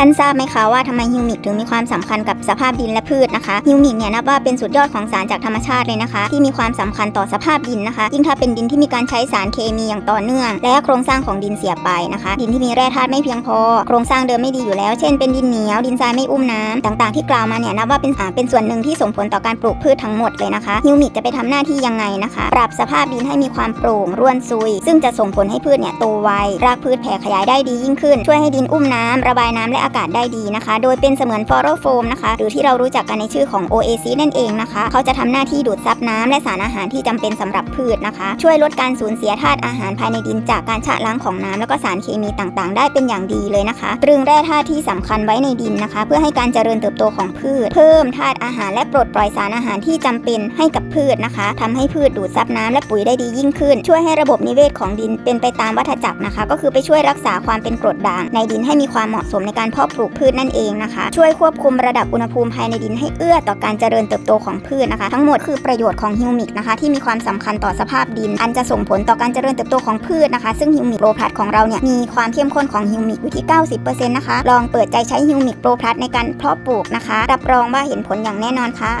ท่านทราบไหมคะว่าทำไมฮิวมิกถึงมีความสำคัญกับสภาพดินและพืชนะคะฮิวมิกเนี่ยนับว่าเป็นสุดยอดของสารจากธรรมชาติเลยนะคะ ที่มีความสำคัญต่อสภาพดินนะคะ ยิ่งถ้าเป็นดินที่มีการใช้สารเคมีอย่างต่อเนื่อง และโครงสร้างของดินเสียไปนะคะ ดินที่มีแร่ธาตุไม่เพียงพอ โครงสร้างเดิมไม่ดีอยู่แล้ว เช่นเป็นดินเหนียวดินทรายไม่อุ้มน้ำต่างๆที่กล่าวมาเนี่ยนับว่าเป็นอ่าเป็นส่วนหนึ่งที่ส่งผลต่อการปลูกพืชทั้งหมดเลยนะคะฮิวมิกจะไปทำหน้าที่ยังไงนะคะ ปรับสภาพดินให้มีความโปร่งร่วนซุย ซึ่งจะส่งผลให้พืชเนี่ยโตไวรากพืชแผ่ขยายได้ดียิ่งขึ้น ช่วยให้ดินอุ้มน้ำระบายน้ำและอากาศได้ดีนะคะ โดยเป็นเสมือนฟอโรโฟมนะคะ หรือที่เรารู้จักกันในชื่อของ OAC นั่นเองนะคะ เขาจะทำหน้าที่ดูดซับน้ำและสารอาหารที่จำเป็นสำหรับพืชนะคะ ช่วยลดการสูญเสียธาตุอาหารภายในดินจากการชะล้างของน้ำแล้วก็สารเคมีต่างๆ ได้เป็นอย่างดีเลยนะคะตรึงแร่ธาตุที่สำคัญไว้ในดินนะคะ เพื่อให้การเจริญเติบโตของพืช เพิ่มธาตุอาหารและปลดปล่อยสารอาหารที่จำเป็นให้กับพืชนะคะทำให้พืชดูดซับน้ำและปุ๋ยได้ดียิ่งขึ้น ช่วยให้ระบบนิเวศของดินเป็นไปตามวัฏจักรนะคะ ก็คือไปช่วยรักษาความเป็นกรดด่างในดินให้มีความเหมาะสมในการาะปลูกพืชนั่นเองนะคะ ช่วยควบคุมระดับอุณหภูมิภายในดินให้เอื้อต่อการเจริญเติบโตของพืชนะคะ ทั้งหมดคือประโยชน์ของฮิวมิกนะคะ ที่มีความสำคัญต่อสภาพดิน อันจะส่งผลต่อการเจริญเติบโตของพืชนะคะ ซึ่งฮิวมิกโปรพลัสของเราเนี่ยมีความเข้มข้นของฮิวมิกอยู่ที่ 90%นะคะลองเปิดใจใช้ฮิวมิกโปรพลัสในการเพาะปลูกนะคะ รับรองว่าเห็นผลอย่างแน่นอนค่ะ